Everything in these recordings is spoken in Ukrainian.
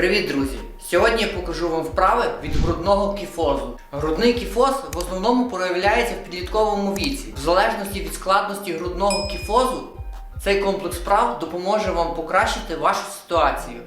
Привіт, друзі! Сьогодні я покажу вам вправи від грудного кіфозу. Грудний кіфоз в основному проявляється в підлітковому віці. В залежності від складності грудного кіфозу, цей комплекс вправ допоможе вам покращити вашу ситуацію.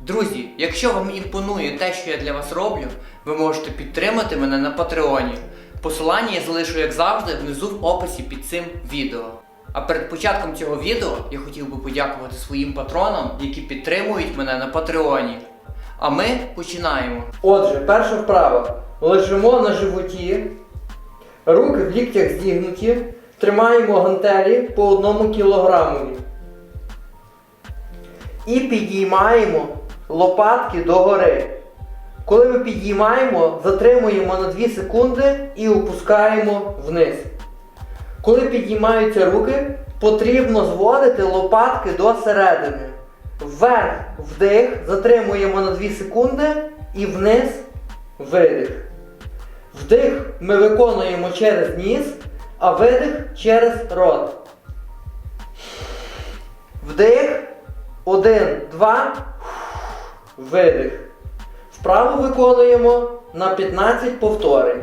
Друзі, якщо вам імпонує те, що я для вас роблю, ви можете підтримати мене на Патреоні. Посилання я залишу, як завжди, внизу в описі під цим відео. А перед початком цього відео я хотів би подякувати своїм патронам, які підтримують мене на Патреоні. А ми починаємо. Отже, перша вправа. Лежимо на животі, руки в ліктях зігнуті, тримаємо гантелі по одному кілограмові. І підіймаємо лопатки догори. Коли ми підіймаємо, затримуємо на 2 секунди і опускаємо вниз. Коли підіймаються руки, потрібно зводити лопатки до середини. Вверх вдих, затримуємо на 2 секунди і вниз видих. Вдих ми виконуємо через ніс, а видих через рот. Вдих. Один, два. Видих. Вправо виконуємо на 15 повторень.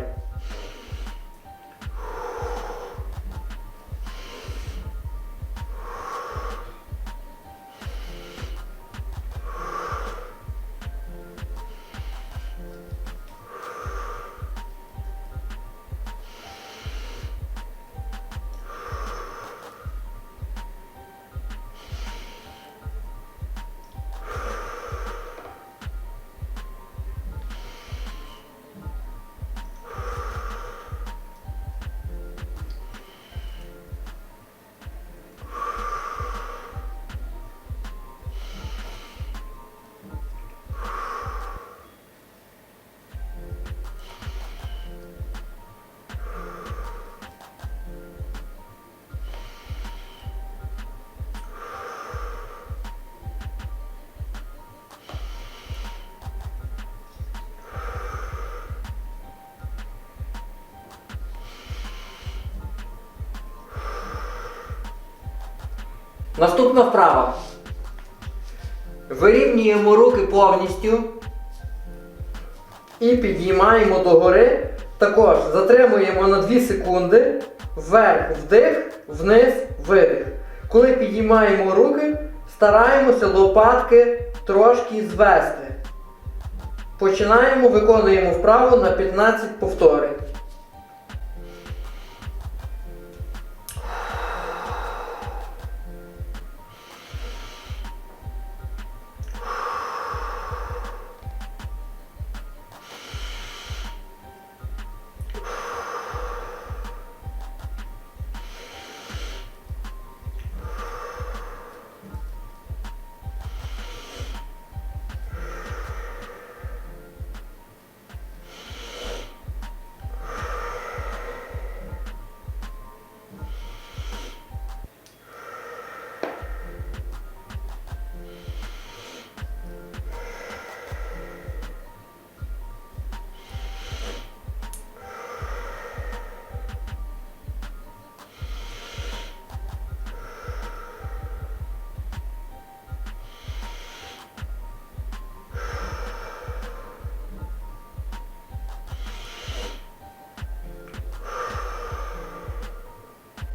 Наступна вправа. Вирівнюємо руки повністю і підіймаємо догори. Також затримуємо на 2 секунди. Вверх вдих, вниз видих. Коли підіймаємо руки, стараємося лопатки трошки звести. Починаємо, виконуємо вправу на 15 повторень.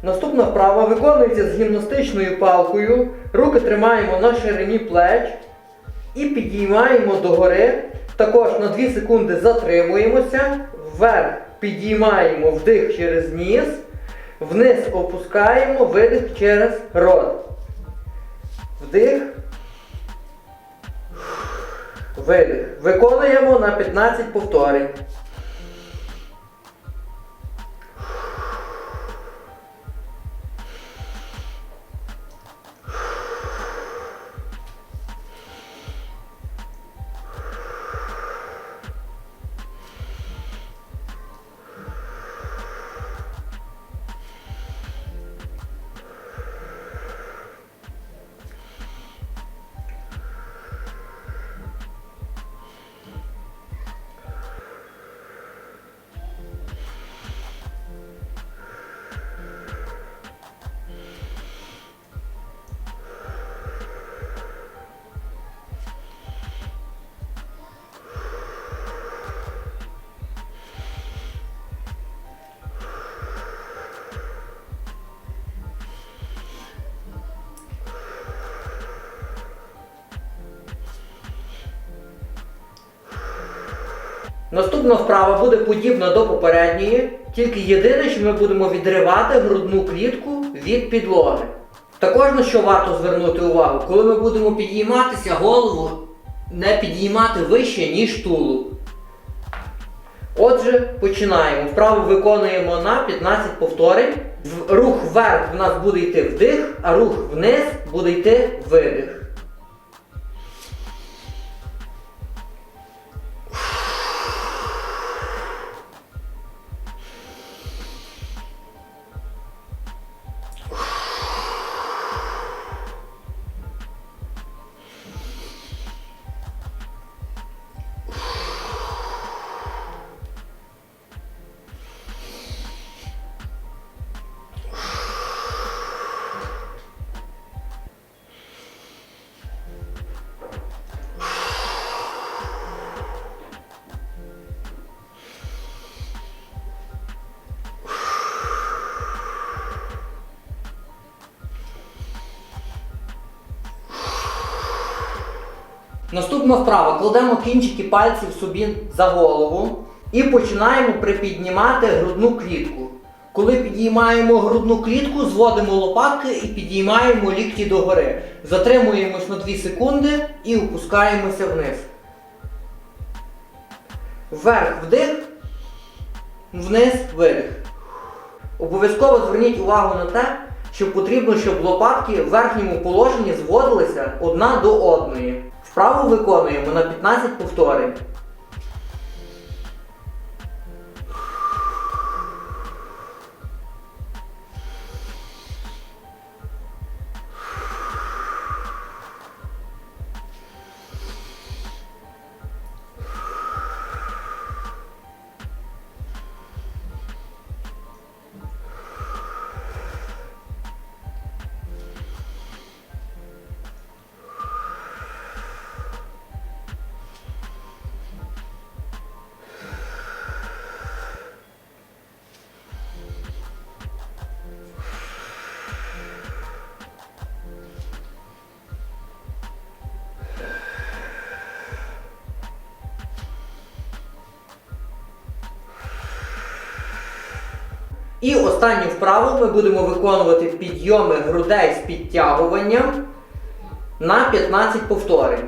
Наступна вправа виконується з гімнастичною палкою. Руки тримаємо на ширині плеч і підіймаємо догори. Також на 2 секунди затримуємося. Вверх підіймаємо вдих через ніс. Вниз опускаємо видих через рот. Вдих. Видих. Виконуємо на 15 повторень. Наступна вправа буде подібна до попередньої, тільки єдине, що ми будемо відривати грудну клітку від підлоги. Також на що варто звернути увагу, коли ми будемо підійматися, голову не підіймати вище, ніж тулуб. Отже, починаємо. Вправу виконуємо на 15 повторень. Рух вверх в нас буде йти вдих, а рух вниз буде йти видих. Наступна вправа. Кладемо кінчики пальців собі за голову і починаємо припіднімати грудну клітку. Коли підіймаємо грудну клітку, зводимо лопатки і підіймаємо лікті догори. Затримуємось на 2 секунди і опускаємося вниз. Вверх вдих, вниз видих. Обов'язково зверніть увагу на те, що потрібно, щоб лопатки в верхньому положенні зводилися одна до одної. Вправу виконуємо на 15 повторень. І останню вправу ми будемо виконувати підйоми грудей з підтягуванням на 15 повторень.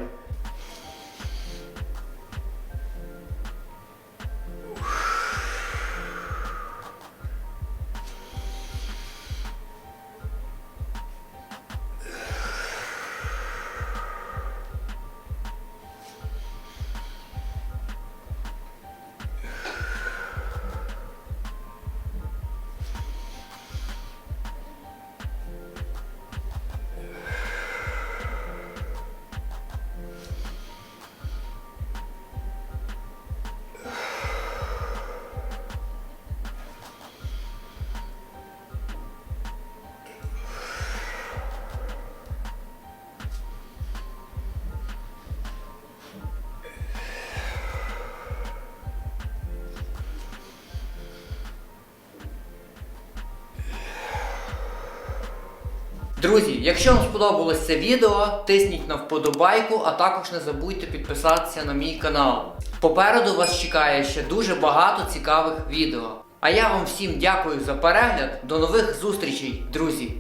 Друзі, якщо вам сподобалось це відео, тисніть на вподобайку, а також не забудьте підписатися на мій канал. Попереду вас чекає ще дуже багато цікавих відео. А я вам всім дякую за перегляд. До нових зустрічей, друзі!